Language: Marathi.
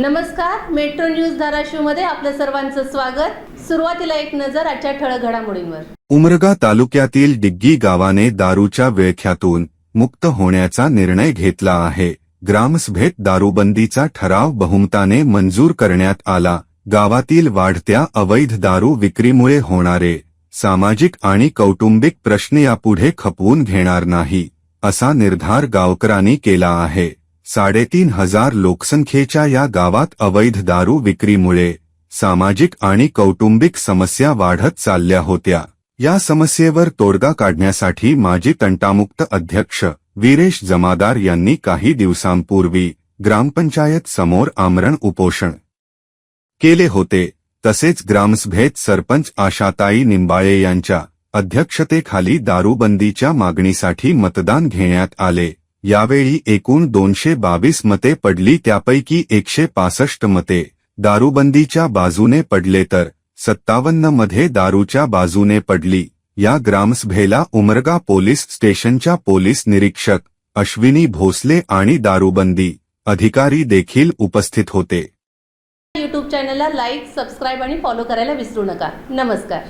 नमस्कार मेट्रो न्यूज धाराशिवमध्ये आपलं सर्वांचं स्वागत. सुरुवातीला एक नजर आजच्या ठळक घडामोडींवर. उमरगा तालुक्यातील डिग्गी गावाने दारूच्या विळख्यातून मुक्त होण्याचा निर्णय घेतला आहे. ग्रामसभेत दारूबंदीचा ठराव बहुमताने मंजूर करण्यात आला. गावातील वाढत्या अवैध दारू विक्रीमुळे होणारे सामाजिक आणि कौटुंबिक प्रश्न यापुढे खपवून घेणार नाही असा निर्धार गावकरांनी केला आहे. साडेतीन हजार लोकसंख्येच्या या गावात अवैध दारू विक्रीमुळे सामाजिक आणि कौटुंबिक समस्या वाढत चालल्या होत्या. या समस्येवर तोडगा काढण्यासाठी माजी तंटामुक्त अध्यक्ष वीरेश जमादार यांनी काही दिवसांपूर्वी ग्रामपंचायत समोर आमरण उपोषण केले होते. तसेच ग्रामसभेत सरपंच आशाताई निंबाळे यांच्या अध्यक्षतेखाली दारूबंदीच्या मागणीसाठी मतदान घेण्यात आले. यावेळी एकूण दोनशे बावीस मते पडली त्यापैकी एकशे पासष्ट मते दारूबंदीच्या बाजूने पडले तर सत्तावन्नमध्ये दारूच्या बाजूने पडली. या ग्रामसभेला उमरगा पोलीस स्टेशनच्या पोलीस निरीक्षक अश्विनी भोसले आणि दारूबंदी अधिकारी देखील उपस्थित होते. यूट्यूब चॅनलला लाईक सबस्क्राईब आणि फॉलो करायला विसरू नका. नमस्कार.